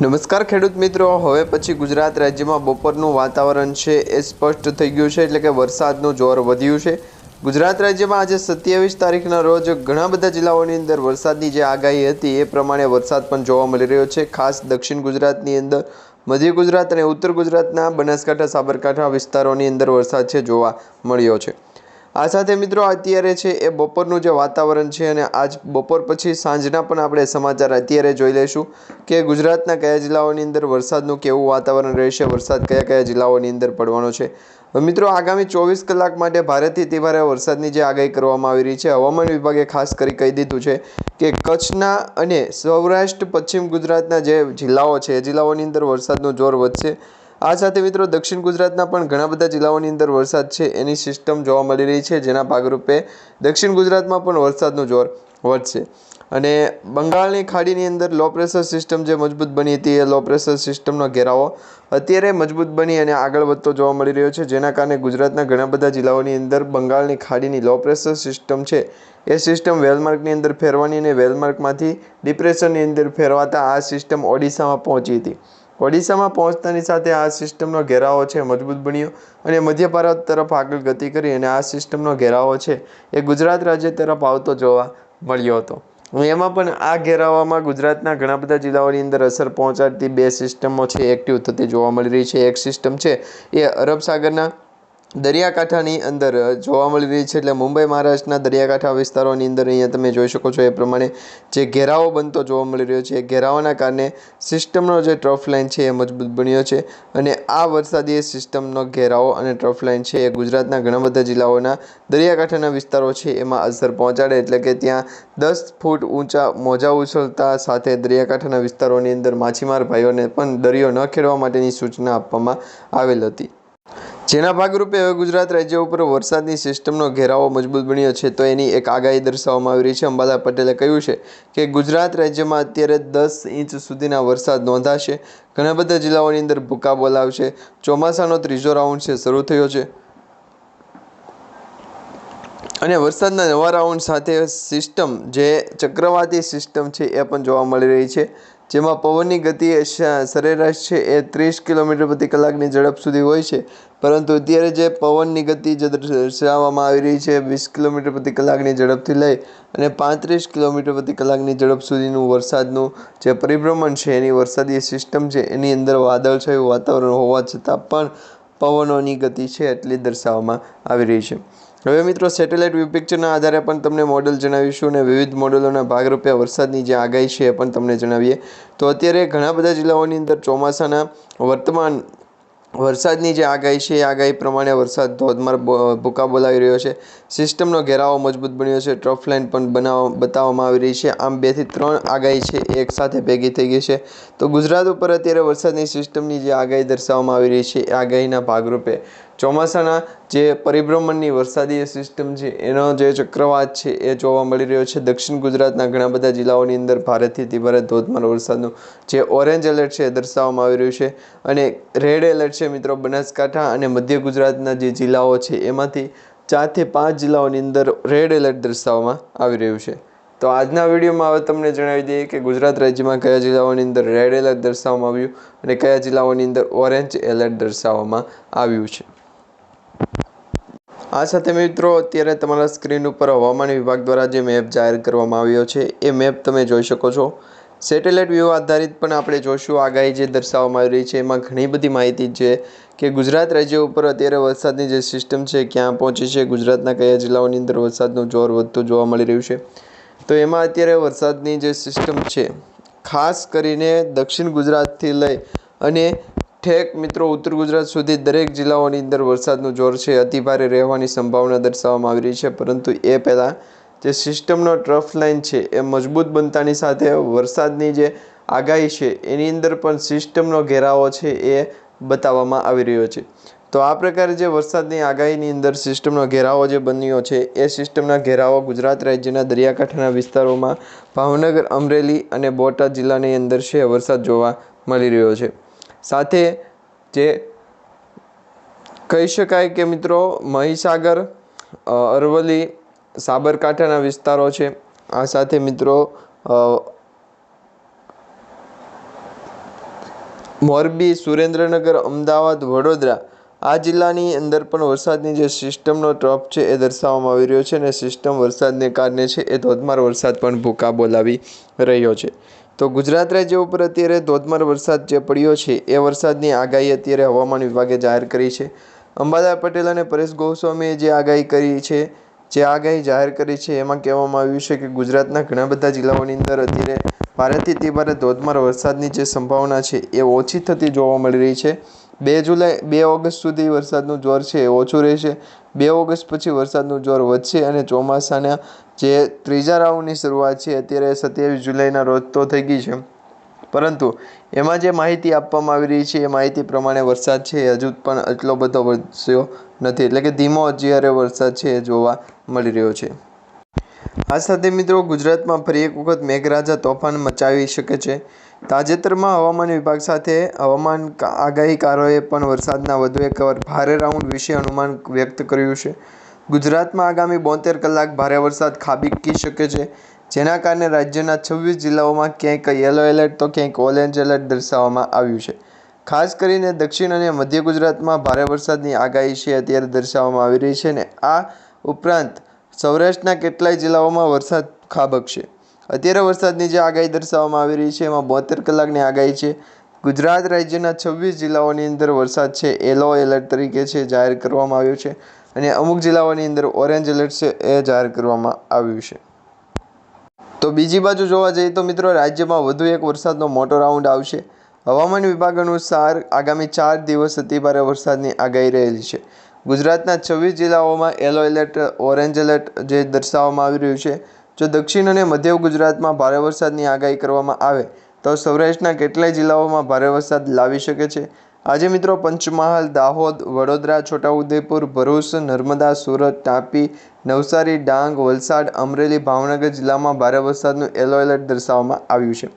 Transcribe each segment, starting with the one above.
નમસ્કાર ખેડૂત મિત્રો. હવે પછી ગુજરાત રાજ્યમાં બપોરનું વાતાવરણ છે એ સ્પષ્ટ થઈ ગયું છે, એટલે કે વરસાદનું જોર વધ્યું છે. ગુજરાત રાજ્યમાં આજે સત્યાવીસ તારીખના રોજ ઘણા બધા જિલ્લાઓની અંદર વરસાદની જે આગાહી હતી એ પ્રમાણે વરસાદ પણ જોવા મળી રહ્યો છે. ખાસ દક્ષિણ ગુજરાતની અંદર મધ્ય ગુજરાત અને ઉત્તર ગુજરાતના બનાસકાંઠા, સાબરકાંઠા વિસ્તારોની અંદર વરસાદ છે, જોવા મળ્યો છે. આ સાથે મિત્રો અત્યારે છે એ બપોરનું જે વાતાવરણ છે અને આજ બપોર પછી સાંજના પણ આપણે સમાચાર અત્યારે જોઈ લઈશું કે ગુજરાતના કયા જિલ્લાઓની અંદર વરસાદનું કેવું વાતાવરણ રહેશે, વરસાદ કયા કયા જિલ્લાઓની અંદર પડવાનો છે. મિત્રો આગામી ચોવીસ કલાક માટે ભારેથી અતિભારે વરસાદની જે આગાહી કરવામાં આવી રહી છે, હવામાન વિભાગે ખાસ કરી કહી દીધું છે કે કચ્છના અને સૌરાષ્ટ્ર, પશ્ચિમ ગુજરાતના જે જિલ્લાઓ છે, એ જિલ્લાઓની અંદર વરસાદનું જોર વધશે. આ સાથે મિત્રો દક્ષિણ ગુજરાતના પણ ઘણા બધા જિલ્લાઓની અંદર વરસાદ છે. એની સિસ્ટમ જોવા મળી રહી છે, જેના ભાગરૂપે દક્ષિણ ગુજરાતમાં પણ વરસાદનું જોર વધશે. અને બંગાળની ખાડીની અંદર લો પ્રેશર સિસ્ટમ જે મજબૂત બની હતી, એ લો પ્રેશર સિસ્ટમનો ઘેરાવો અત્યારે મજબૂત બની અને આગળ વધતો જોવા મળી રહ્યો છે. જેના કારણે ગુજરાતના ઘણા બધા જિલ્લાઓની અંદર બંગાળની ખાડીની લો પ્રેશર સિસ્ટમ છે. એ સિસ્ટમ વેલમાર્કની અંદર ફેરવાની અને વેલમાર્કમાંથી ડિપ્રેશનની અંદર ફેરવાતા આ સિસ્ટમ ઓડિશામાં પહોંચી હતી. ઓડિશામાં પહોંચતાની સાથે આ સિસ્ટમનો ઘેરાવો છે મજબૂત બન્યો અને મધ્ય ભારત તરફ આગળ ગતિ કરી અને આ સિસ્ટમનો ઘેરાવો છે એ ગુજરાત રાજ્ય તરફ આવતો જોવા મળ્યો હતો. એમાં પણ આ ઘેરાવામાં ગુજરાતના ઘણા બધા જિલ્લાઓની અંદર અસર પહોંચાડતી બે સિસ્ટમો છે. એક્ટિવ થતી જોવા મળી રહી છે. એક સિસ્ટમ છે એ અરબ સાગરના દરિયાકાંઠાની અંદર જોવા મળી રહી છે એટલે મુંબઈ મહારાષ્ટ્રના દરિયાકાંઠા વિસ્તારોની અંદર અહીંયા તમે જોઈ શકો છો એ પ્રમાણે જે ઘેરાવો બનતો જોવા મળી રહ્યો છે. એ ઘેરાવાના કારણે સિસ્ટમનો જે ટ્રફ લાઇન છે એ મજબૂત બન્યો છે અને આ વરસાદી સિસ્ટમનો ઘેરાવો અને ટ્રફ લાઇન છે એ ગુજરાતના ઘણા બધા જિલ્લાઓના દરિયાકાંઠાના વિસ્તારો છે એમાં અસર પહોંચાડે એટલે કે ત્યાં દસ ફૂટ ઊંચા મોજા ઉછળતા સાથે દરિયાકાંઠાના વિસ્તારોની અંદર માછીમાર ભાઈઓને પણ દરિયો ન ખેડવા માટેની સૂચના આપવામાં આવેલ હતી. જેના ભાગરૂપે હવે ગુજરાત રાજ્ય ઉપર વરસાદની સિસ્ટમનો ઘેરાવો મજબૂત બન્યો છે, તો એની એક આગાહી દર્શાવવામાં આવી રહી છે. અંબાલા પટેલે કહ્યું છે કે ગુજરાત રાજ્યમાં અત્યારે દસ ઇંચ સુધીના વરસાદ નોંધાશે. ઘણા બધા જિલ્લાઓની અંદર ભૂકા બોલાવશે. ચોમાસાનો ત્રીજો રાઉન્ડ છે, શરૂ થયો છે. અને વરસાદના નવા રાઉન્ડ સાથે સિસ્ટમ, જે ચક્રવાતી સિસ્ટમ છે, એ પણ જોવા મળી રહી છે. જેમાં પવનની ગતિ સરેરાશ છે એ ત્રીસ કિલોમીટર પ્રતિ કલાકની ઝડપ સુધી હોય છે. પરંતુ અત્યારે જે પવનની ગતિ જે દર્શાવવામાં આવી રહી છે, વીસ કિલોમીટર પ્રતિ કલાકની ઝડપથી લઈ અને પાંત્રીસ કિલોમીટર પ્રતિ કલાકની ઝડપ સુધીનું વરસાદનું જે પરિભ્રમણ છે, એની વરસાદી સિસ્ટમ છે, એની અંદર વાદળછાયું વાતાવરણ હોવા છતાં પણ પવનોની ગતિ છે, એટલી દર્શાવવામાં આવી રહી છે. હવે મિત્રો સેટેલાઇટ વ્યૂ પિક્ચરના આધારે પણ તમને મોડલ જણાવીશું અને વિવિધ મોડલોના ભાગરૂપે વરસાદની જે આગાહી છે એ પણ તમને જણાવીએ. તો અત્યારે ઘણા બધા જિલ્લાઓની અંદર ચોમાસાના વર્તમાન વરસાદની જે આગાહી છે, એ આગાહી પ્રમાણે વરસાદ ધોધમાર ભૂકા બોલાવી રહ્યો છે. સિસ્ટમનો ઘેરાવો મજબૂત બન્યો છે. ટ્રફ લાઇન પણ બનાવ, બતાવવામાં આવી રહી છે. આમ બેથી ત્રણ આગાહી છે, એ એકસાથે ભેગી થઈ ગઈ છે. તો ગુજરાત ઉપર અત્યારે વરસાદની સિસ્ટમની જે આગાહી દર્શાવવામાં આવી રહી છે, એ આગાહીના ભાગરૂપે ચોમાસાના જે પરિભ્રમણની વરસાદી સિસ્ટમ છે, એનો જે ચક્રવાત છે, એ જોવા મળી રહ્યો છે. દક્ષિણ ગુજરાતના ઘણા બધા જિલ્લાઓની અંદર ભારેથી અતિભારે ધોધમાર વરસાદનું જે ઓરેન્જ એલર્ટ છે, એ દર્શાવવામાં આવી રહ્યું છે. અને રેડ એલર્ટ છે મિત્રો, બનાસકાંઠા અને મધ્ય ગુજરાતના જે જિલ્લાઓ છે, એમાંથી ચારથી પાંચ જિલ્લાઓની અંદર રેડ એલર્ટ દર્શાવવામાં આવી રહ્યું છે. તો આજના વિડીયોમાં હવે તમને જણાવી દઈએ કે ગુજરાત રાજ્યમાં કયા જિલ્લાઓની અંદર રેડ એલર્ટ દર્શાવવામાં આવ્યું અને કયા જિલ્લાઓની અંદર ઓરેન્જ એલર્ટ દર્શાવવામાં આવ્યું છે. આ સાથે મિત્રો, અત્યારે તમારા સ્ક્રીન ઉપર હવામાન વિભાગ દ્વારા જે મેપ જાહેર કરવામાં આવ્યો છે, એ મેપ તમે જોઈ શકો છો. સેટેલાઇટ વ્યૂ આધારિત પણ આપણે જોઈશું. આગાહી જે દર્શાવવામાં આવી રહી છે, એમાં ઘણી બધી માહિતી છે કે ગુજરાત રાજ્ય ઉપર અત્યારે વરસાદની જે સિસ્ટમ છે, ક્યાં પહોંચી છે, ગુજરાતના કયા જિલ્લાઓની અંદર વરસાદનું જોર વધતું જોવા મળી રહ્યું છે. તો એમાં અત્યારે વરસાદની જે સિસ્ટમ છે, ખાસ કરીને દક્ષિણ ગુજરાતથી લઈ અને ઠેક મિત્રો, ઉત્તર ગુજરાત સુધી દરેક જિલ્લાઓની અંદર વરસાદનું જોર છે. અતિભારે રહેવાની સંભાવના દર્શાવવામાં આવી રહી છે, પરંતુ એ પહેલાં જે સિસ્ટમનો ટ્રફ લાઇન છે, એ મજબૂત બનતાની સાથે વરસાદની જે આગાહી છે, એની અંદર પણ સિસ્ટમનો ઘેરાવો છે એ બતાવવામાં આવી રહ્યો છે. તો આ પ્રકારે જે વરસાદની આગાહીની અંદર સિસ્ટમનો ઘેરાવો જે બન્યો છે, એ સિસ્ટમના ઘેરાવો ગુજરાત રાજ્યના દરિયાકાંઠાના વિસ્તારોમાં ભાવનગર, અમરેલી અને બોટાદ જિલ્લાની અંદર છે, વરસાદ જોવા મળી રહ્યો છે. સાથે જે કહી શકાય કે મિત્રો મહીસાગર અરવલ્લી, સાબરકાંઠાના વિસ્તારો છે. આ સાથે મિત્રો મોરબી, સુરેન્દ્રનગર, અમદાવાદ, વડોદરા આ જિલ્લાની અંદર પણ વરસાદની જે સિસ્ટમનો ટ્રપ છે એ દર્શાવવામાં આવી રહ્યો છે અને સિસ્ટમ વરસાદને કારણે છે એ ધોધમાર વરસાદ પણ ભૂકા બોલાવી રહ્યો છે. તો ગુજરાત રાજ્ય ઉપર અત્યારે ધોધમાર વરસાદ જે પડ્યો છે, એ વરસાદની આગાહી અત્યારે હવામાન વિભાગે જાહેર કરી છે. અંબાલાલ પટેલ અને પરેશ ગોસ્વામીએ જે આગાહી કરી છે, જે આગાહી જાહેર કરી છે, એમાં કહેવામાં આવ્યું છે કે ગુજરાતના ઘણા બધા જિલ્લાઓની અંદર અત્યારે ભારેથી અતિભારે ધોધમાર વરસાદની જે સંભાવના છે, એ ઓછી થતી જોવા મળી રહી છે. બે જુલાઈ, બે ઓગસ્ટ સુધી વરસાદનું જોર છે, એ ઓછું રહેશે. બે ઓગસ્ટ પછી વરસાદનું જોર વધશે અને ચોમાસાના જે ત્રીજા રાઉન્ડની શરૂઆત છે, અત્યારે સત્યાવીસ જુલાઈના રોજ તો થઈ ગઈ છે. પરંતુ એમાં જે માહિતી આપવામાં આવી રહી છે, એ માહિતી પ્રમાણે વરસાદ છે હજુ પણ એટલો બધો વરસ્યો નથી. એટલે કે ધીમો અત્યારે વરસાદ છે, એ જોવા મળી રહ્યો છે. આ સાથે મિત્રો ગુજરાતમાં ફરી એક વખત મેઘરાજા તોફાન મચાવી શકે છે. તાજેતરમાં હવામાન વિભાગ સાથે હવામાન આગાહીકારોએ પણ વરસાદના વધુ એક ભારે રાઉન્ડ વિશે અનુમાન વ્યક્ત કર્યું છે. ગુજરાતમાં આગામી બોતેર કલાક ભારે વરસાદ ખાબકી શકે છે, જેના કારણે રાજ્યના છવ્વીસ જિલ્લાઓમાં ક્યાંક યલો એલર્ટ તો ક્યાંક ઓરેન્જ એલર્ટ દર્શાવવામાં આવ્યું છે. ખાસ કરીને દક્ષિણ અને મધ્ય ગુજરાતમાં ભારે વરસાદની આગાહી છે અત્યારે દર્શાવવામાં આવી રહી છે ને આ ઉપરાંત સૌરાષ્ટ્રના કેટલાય જિલ્લાઓમાં વરસાદ ખાબકશે અત્યારે વરસાદની જે આગાહી દર્શાવવામાં આવી રહી છે, એમાં બોતેર કલાકની આગાહી છે. ગુજરાત રાજ્યના છવ્વીસ જિલ્લાઓની અંદર વરસાદ છે, યલો એલર્ટ તરીકે છે, જાહેર કરવામાં આવ્યો છે અને અમુક જિલ્લાઓની અંદર ઓરેન્જ એલર્ટ છે, એ જાહેર કરવામાં આવ્યું છે. તો બીજી બાજુ જોવા જઈએ તો મિત્રો રાજ્યમાં વધુ એક વરસાદનો મોટો રાઉન્ડ આવશે. હવામાન વિભાગ અનુસાર આગામી ચાર દિવસ અતિભારે વરસાદની આગાહી રહેલી છે. ગુજરાતના છવ્વીસ જિલ્લાઓમાં યલો એલર્ટ, ઓરેન્જ એલર્ટ જે દર્શાવવામાં આવી રહ્યું છે. જો દક્ષિણ અને મધ્ય ગુજરાતમાં ભારે વરસાદની આગાહી કરવામાં આવે, તો સૌરાષ્ટ્રના કેટલાય જિલ્લાઓમાં ભારે વરસાદ લાવી શકે છે. આજે મિત્રો પંચમહાલ, દાહોદ, વડોદરા, છોટાઉદેપુર, ભરૂચ, નર્મદા, સુરત, તાપી, નવસારી, ડાંગ, વલસાડ, અમરેલી, ભાવનગર જિલ્લામાં ભારે વરસાદનું યલો એલર્ટ દર્શાવવામાં આવ્યું છે.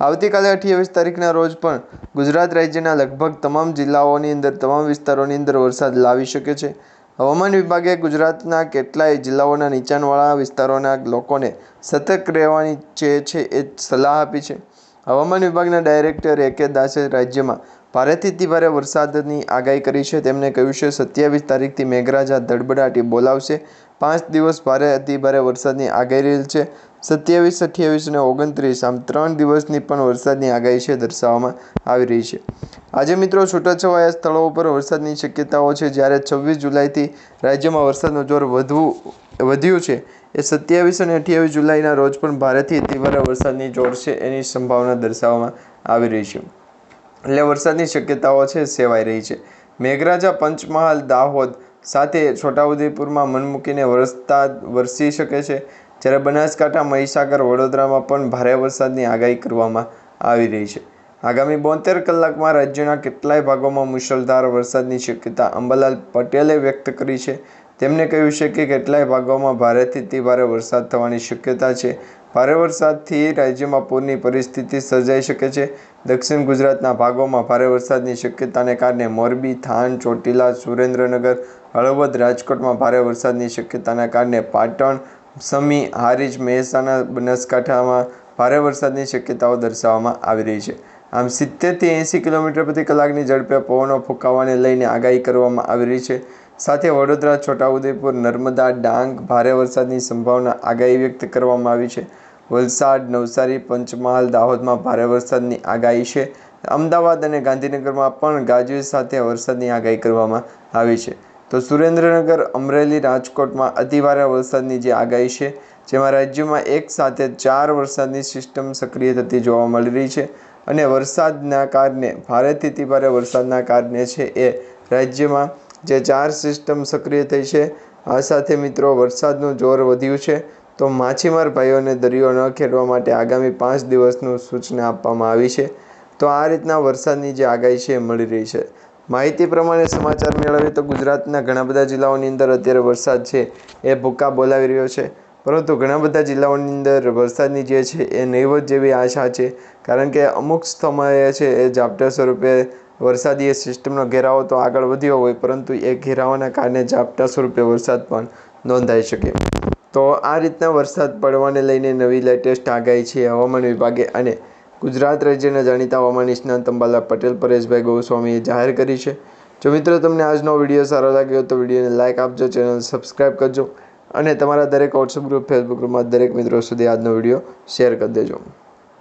આવતીકાલે અઠ્યાવીસ તારીખના રોજ પણ ગુજરાત રાજ્યના લગભગ તમામ જિલ્લાઓની અંદર, તમામ વિસ્તારોની અંદર વરસાદ લાવી શકે છે. હવામાન વિભાગે ગુજરાતના કેટલાય જિલ્લાઓના નીચાણવાળા વિસ્તારોના લોકોને સતર્ક રહેવાની જે છે એ સલાહ આપી છે. હવામાન વિભાગના ડાયરેક્ટર એ કે દાસે રાજ્યમાં ભારેથી અતિભારે વરસાદની આગાહી કરી છે. તેમણે કહ્યું છે, સત્યાવીસ તારીખથી મેઘરાજા ધડબડાટી બોલાવશે. પાંચ દિવસ ભારે અતિ ભારે વરસાદની આગાહી રહેલ છે. સત્યાવીસ, અઠ્યાવીસ અને ઓગણત્રીસ આમ ત્રણ દિવસની પણ વરસાદની આગાહી છે દર્શાવવામાં આવી રહી છે. આજે મિત્રો છૂટાછવાયા સ્થળો ઉપર વરસાદની શક્યતાઓ છે. જ્યારે છવ્વીસ જુલાઈથી રાજ્યમાં વરસાદનું જોર વધવું, વધ્યું છે, એ સત્યાવીસ અને અઠ્યાવીસ જુલાઈના રોજ પણ ભારેથી તીવ્ર વરસાદની જોર છે એની સંભાવના દર્શાવવામાં આવી રહી છે. એટલે વરસાદની શક્યતાઓ છે સેવાઈ રહી છે. મેઘરાજા, પંચમહાલ, દાહોદ સાથે છોટાઉદેપુરમાં મન મૂકીને વરસતા, વરસી શકે છે. જ્યારે બનાસકાંઠા, મહીસાગર, વડોદરામાં પણ ભારે વરસાદની આગાહી કરવામાં આવી રહી છે. આગામી બોતેર કલાકમાં રાજ્યના કેટલાય ભાગોમાં મુશળધાર વરસાદની શક્યતા અંબાલાલ પટેલે વ્યક્ત કરી છે. તેમણે કહ્યું છે કે કેટલાય ભાગોમાં ભારેથી અતિ ભારે વરસાદ થવાની શક્યતા છે. ભારે વરસાદથી રાજ્યમાં પૂરની પરિસ્થિતિ સર્જાઈ શકે છે. દક્ષિણ ગુજરાતના ભાગોમાં ભારે વરસાદની શક્યતાને કારણે મોરબી, થાન, ચોટીલા, સુરેન્દ્રનગર, હળવદ, રાજકોટમાં ભારે વરસાદની શક્યતાના કારણે પાટણ સમી હારીજ મહેસાણા બનાસકાંઠામાં ભારે વરસાદની શક્યતાઓ દર્શાવવામાં આવી રહી છે. આમ સિત્તેરથી એંસી કિલોમીટર પ્રતિ કલાકની ઝડપે પવનો ફૂંકાવાને લઈને આગાહી કરવામાં આવી રહી છે. સાથે વડોદરા, છોટાઉદેપુર, નર્મદા, ડાંગ ભારે વરસાદની સંભાવના આગાહી વ્યક્ત કરવામાં આવી છે. વલસાડ, નવસારી, પંચમહાલ, દાહોદમાં ભારે વરસાદની આગાહી છે. અમદાવાદ અને ગાંધીનગરમાં પણ ગાજવીજ સાથે વરસાદની આગાહી કરવામાં આવી છે. તો સુરેન્દ્રનગર અમરેલી રાજકોટમાં અતિભારે વરસાદની જે આગાહી છે, જેમાં રાજ્યમાં એક સાથે ચાર વરસાદની સિસ્ટમ સક્રિય થતી જોવા મળી રહી છે અને વરસાદના કારણે, ભારેથી અતિભારે વરસાદના કારણે છે એ રાજ્યમાં જે ચાર સિસ્ટમ સક્રિય થઈ છે, આ સાથે મિત્રો વરસાદનું જોર વધ્યું છે, તો માછીમાર ભાઈઓને દરિયો ન ખેડવા માટે આગામી પાંચ દિવસનું સૂચના આપવામાં આવી છે. તો આ રીતના વરસાદની જે આગાહી છે એ મળી રહી છે. માહિતી પ્રમાણે સમાચાર મેળવીએ તો ગુજરાતના ઘણા બધા જિલ્લાઓની અંદર અત્યારે વરસાદ છે એ ભૂકા બોલાવી રહ્યો છે. પરંતુ ઘણા બધા જિલ્લાઓની અંદર વરસાદની જે છે એ નહીવત જેવી આશા છે. કારણ કે અમુક સમયે છે એ ઝાપટા સ્વરૂપે વરસાદી સિસ્ટમનો ઘેરાવો તો આગળ વધ્યો હોય, પરંતુ એ ઘેરાવાના કારણે ઝાપટા સ્વરૂપે વરસાદ પણ નોંધાઈ શકે. તો આ રીતના વરસાદ પડવાને લઈને નવી લેટેસ્ટ આગાહી છે હવામાન વિભાગે અને ગુજરાત રાજ્યના જાણીતા હવામાન નિષ્ણાંત અંબાલાલ પટેલ, પરેશભાઈ ગોસ્વામીએ જાહેર કરી છે. જો મિત્રો તમને આજનો વીડિયો સારો લાગ્યો તો વિડીયોને લાઇક આપજો, ચેનલ સબસ્ક્રાઈબ કરજો અને તમારા દરેક વોટ્સઅપ ગ્રુપ ફેસબુક ગ્રુપમાં દરેક મિત્રો સુધી આજનો વીડિયો શેર કરી દેજો.